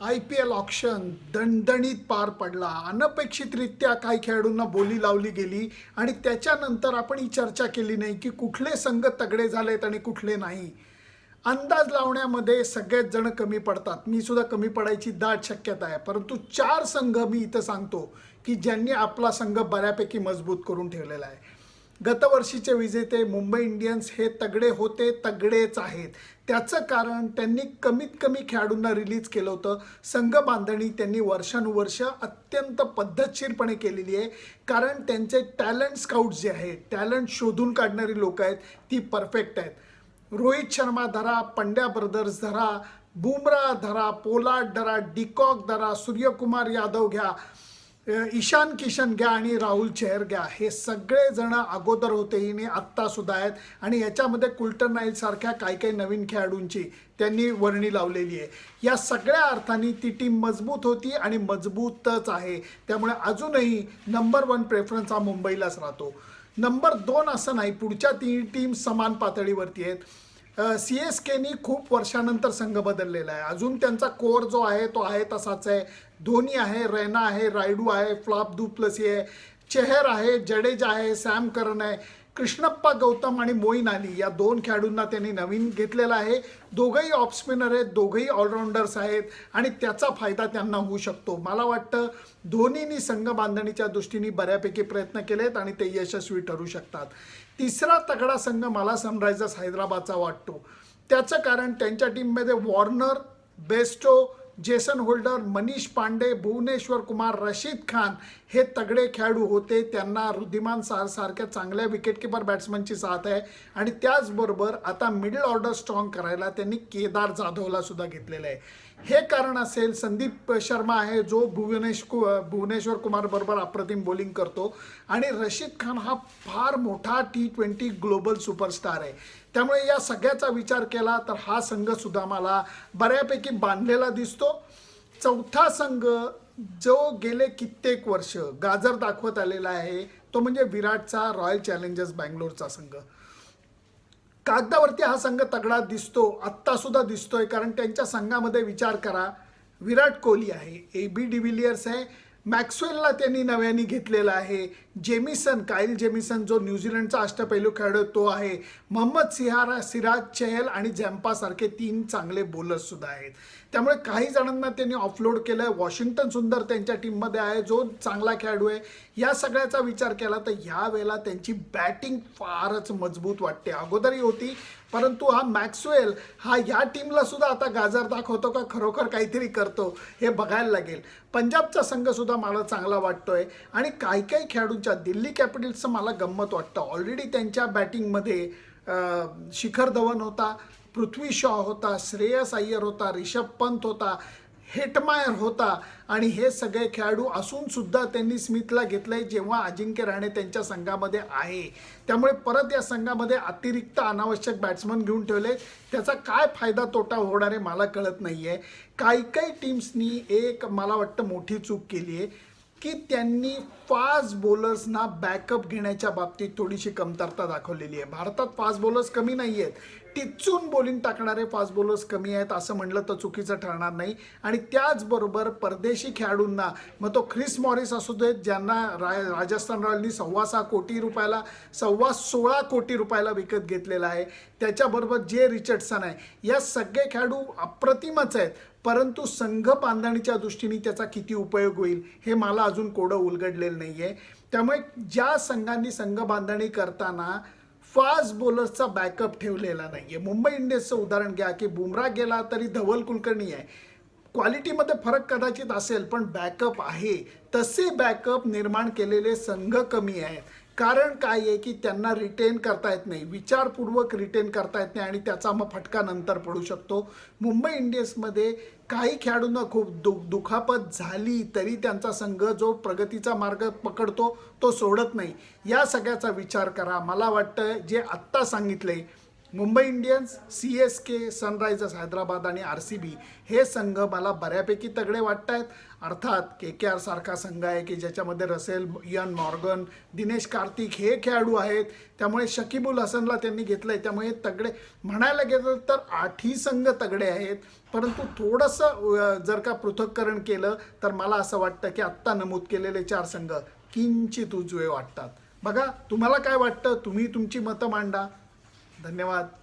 I P L option दणदणीत पार पडला. अनपेक्षितरित्या काही खेळाडूंना बोली लावली गेली आणि त्याच्यानंतर आपण ही चर्चा केली नाही की कुठले संघ तगडे झालेत आणि कुठले नाही. अंदाज लावण्यामध्ये सगळेच जण कमी पडतात. मी सुद्धा कमी पडायची दाट शक्यता आहे. परंतु चार संघ मी इथं सांगतो की ज्यांनी आपला संघ बऱ्यापैकी मजबूत करून ठेवलेला आहे. गतवर्षीचे विजेते मुंबई इंडियन्स हे तगडे होते तगडेच आहेत. त्याचं कारण त्यांनी कमीत कमी खेळाडूंना रिलीज केलं होतं. संघ बांधणी त्यांनी वर्षानुवर्ष अत्यंत पद्धतशीरपणे केलेली आहे. कारण त्यांचे टॅलेंट स्काउट जे आहेत टॅलेंट शोधून काढणारी लोक आहेत ती परफेक्ट आहेत. रोहित शर्मा धरा पंड्या ब्रदर्स धरा बुमरा धरा पोलार्ड धरा डिकॉक धरा सूर्यकुमार यादव घ्या. ईशान किशन घ्या आणि राहुल चेहर घ्या. हे सगळेजण अगोदर होते आणि आत्ता सुद्धा आहेत. आणि याच्यामध्ये कुल्टन नाईल सारख्या काही काही नवीन खेळाडूंची त्यांनी वर्णी लावलेली आहे. या सगळ्या अर्थाने ती टीम मजबूत होती आणि मजबूतच आहे. त्यामुळे अजूनही नंबर वन प्रेफरन्स हा मुंबईलाच राहतो. नंबर दोन असं नाही पुढच्या तीन टीम समान पातळीवरती आहेत. सी एस केनी खूप वर्षानंतर संघ बदललेला आहे. अजून त्यांचा कोर जो आहे तो आहे तसाच आहे. धोनी आहे रैना आहे रायडू आहे फ्लॉप दुप्लसी आहे. चेहर आहे जडेजा आहे सॅम करन आहे कृष्णप्पा गौतम आणि मोईन अली या दोन खेळाडूंना त्यांनी नवीन घेतलेला आहे. दोघंही ऑफ स्पिनर आहेत दोघंही ऑलराऊंडर्स आहेत आणि त्याचा फायदा त्यांना होऊ शकतो. मला वाटतं धोनीनी संघ बांधणीच्या दृष्टीने बऱ्यापैकी प्रयत्न केलेत आणि ते यशस्वी ठरू शकतात. तिसरा तगडा संघ मला सनरायझर्स हैदराबादचा वाटतो. त्याचं कारण त्यांच्या टीममध्ये Warner Bairstow Jason Holder Manish Pandey Bhuvneshwar Kumar Rashid Khan हे तगडे खेळाडू होते. त्यांना रुद्धिमान सार सारख्या चांगल्या विकेटकीपर बॅट्समनची साथ आहे. आणि त्याचबरोबर आता मिडल ऑर्डर स्ट्रॉंग करायला त्यांनी केदार जाधवला सुद्धा घेतलेलं आहे. हे कारण असेल संदीप शर्मा आहे जो भुवनेश कु भुवनेश्वर कुमार बरोबर अप्रतिम बॉलिंग करतो. आणि रशीद खान हा फार मोठा टी ट्वेंटी ग्लोबल सुपरस्टार आहे. त्यामुळे या सगळ्याचा विचार केला तर हा संघ सुद्धा मला बऱ्यापैकी बांधलेला दिसतो. चौथा संघ जो गेले कित्येक वर्ष गाजर दाखवत आलेला आहे तो म्हणजे विराटचा रॉयल चॅलेंजर्स बँगलोरचा संघ. कागदावरती हा संघ तगडा दिसतो आत्तासुद्धा दिसतोय कारण त्यांच्या संघामध्ये विचार करा विराट कोहली आहे ए बी डिव्हिलियर्स आहे मॅक्सवेलला त्यांनी नव्याने घेतलेला आहे जेमिसन काईल जेमिसन जो न्यूझीलंडचा अष्टपैलू खेळाडू तो आहे. मोहम्मद सिहारा सिराज चहल आणि जॅम्पासारखे तीन चांगले बॉलर्स सुद्धा आहेत. त्यामुळे काही जणांना त्यांनी ऑफलोड केलं आहे वॉशिंग्टन सुंदर त्यांच्या टीममध्ये आहे जो चांगला खेळाडू आहे. या सगळ्याचा विचार केला तर ह्या वेळेला त्यांची बॅटिंग फारच मजबूत वाटते. अगोदरही होती परंतु हा मॅक्सवेल हा या टीमला सुद्धा आता गाजर दाखवतो का? खरोखर काहीतरी करतो हे बघायला लागेल. पंजाबचा संघ सुद्धा मला चांगला वाटतोय. आणि काही काही खेळाडूंच्या दिल्ली कॅपिटल्सचं मला गंमत वाटतं. ऑलरेडी त्यांच्या बॅटिंगमध्ये शिखर धवन होता पृथ्वी शॉ होता श्रेयस अय्यर होता रिषभ पंत होता हेटमायर होता आणि हे सगळे खेळाडू असून सुद्धा त्यांनी स्मिथला घेतलंय जेव्हा अजिंक्य राणे त्यांच्या संघामध्ये आहे. त्यामुळे परत या संघामध्ये अतिरिक्त अनावश्यक बॅट्समन घेऊन ठेवले. त्याचा काय फायदा तोटा होणार आहे मला कळत नाही आहे काही काही टीम्सनी एक मला वाटतं मोठी चूक केली आहे की त्यांनी फास्ट बॉलर्सना बॅकअप घेण्याच्या बाबतीत थोडीशी कमतरता दाखवलेली आहे. भारतात फास्ट बॉलर्स कमी नाही आहेत टिचून बोलून टाकणारे फास्ट बॉलर्स कमी आहेत असं म्हणलं तर चुकीचं ठरणार नाही. आणि त्याचबरोबर परदेशी खेळाडूंना मग तो ख्रिस मॉरिस असू देत ज्यांना रा राजस्थान रॉयलनी सव्वा सहा कोटी रुपयाला सव्वा सोळा कोटी रुपयाला विकत घेतलेला आहे. त्याच्याबरोबर जे रिचर्डसन आहे या सगळे खेळाडू अप्रतिमच आहेत. परंतु संघ बांधणीच्या दृष्टीने त्याचा किती उपयोग होईल हे मला अजून कोडं उलगडलेलं नाही आहे त्यामुळे ज्या संघांनी संघ बांधणी करताना फास्ट बॉलर्सचा बॅकअप ठेवलेला नाही आहे मुंबई इंडियन्सचं उदाहरण घ्या की बुमरा गेला तरी धवल कुलकर्णी आहे. क्वालिटीमध्ये फरक कदाचित असेल पण बॅकअप आहे. तसे बॅकअप निर्माण केलेले संघ कमी आहेत. कारण काय आहे की त्यांना रिटेन करता येत नाही विचारपूर्वक रिटेन करता येत नाही आणि त्याचा मग फटका नंतर पडू शकतो. मुंबई इंडियन्समध्ये काही खेळाडूंना खूप दु दुखापत झाली तरी त्यांचा संघ जो प्रगतीचा मार्ग पकडतो तो सोडत नाही. या सगळ्याचा विचार करा. मला वाटतं जे आत्ता सांगितले Mumbai Indians C S K Sunrisers Hyderabad आणि आर सी बी हे संघ मला बऱ्यापैकी तगडे वाटत आहेत अर्थात के के आर सारखा संघ आहे की ज्याच्यामध्ये Russell Eoin Morgan Dinesh Karthik हे खेळाडू आहेत. त्यामुळे शकीबुल हसनला त्यांनी घेतलं आहे त्यामुळे तगडे म्हणायला गेलं तर आठही संघ तगडे आहेत. परंतु थोडंसं जर का पृथक्करण केलं तर मला असं वाटतं की आत्ता नमूद केलेले चार संघ किंचित उजवे वाटतात. बघा तुम्हाला काय वाटतं? तुम्ही तुमची मतं मांडा. धन्यवाद.